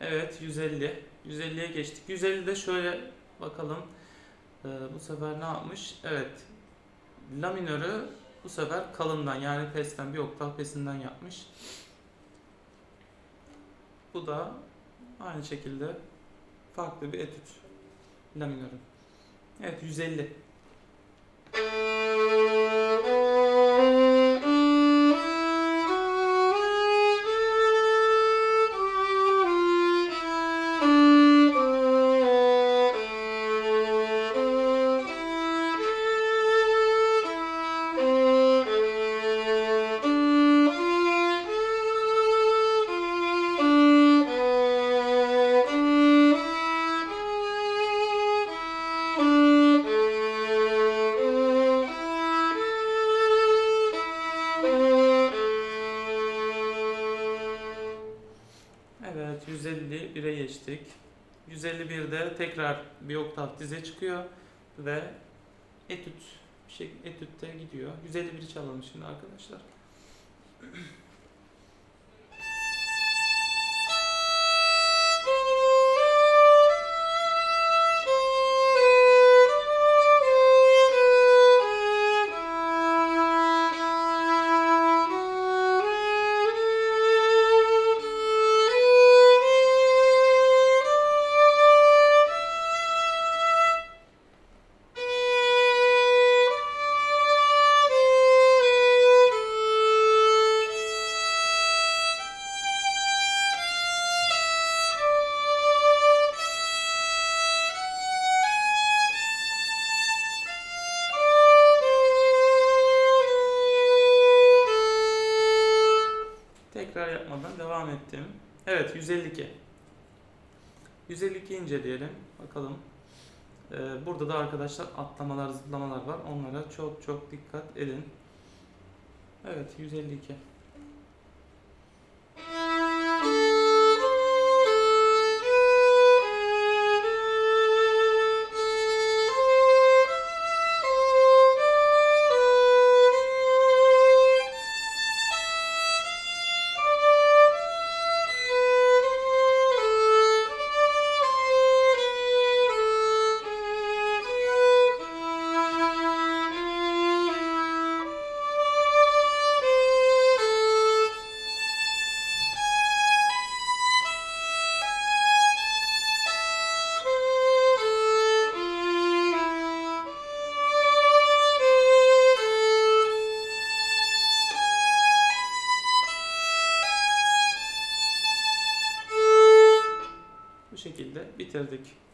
Evet 150. 150'ye geçtik. 150'de şöyle bakalım. Ee, bu sefer ne yapmış? Evet. La minörü bu sefer kalından yani pesten bir oktav pesinden yapmış. Bu da aynı şekilde farklı bir etüt. La minörü. Evet 150. Evet 151'e geçtik. 151'de tekrar bir oktav dize çıkıyor ve etüt bir şey etütte gidiyor. 151'i çalalım şimdi arkadaşlar. devam ettim. Evet 152. 152 inceleyelim. Bakalım. Ee, burada da arkadaşlar atlamalar, zıplamalar var. Onlara çok çok dikkat edin. Evet 152. şekilde bitirdik.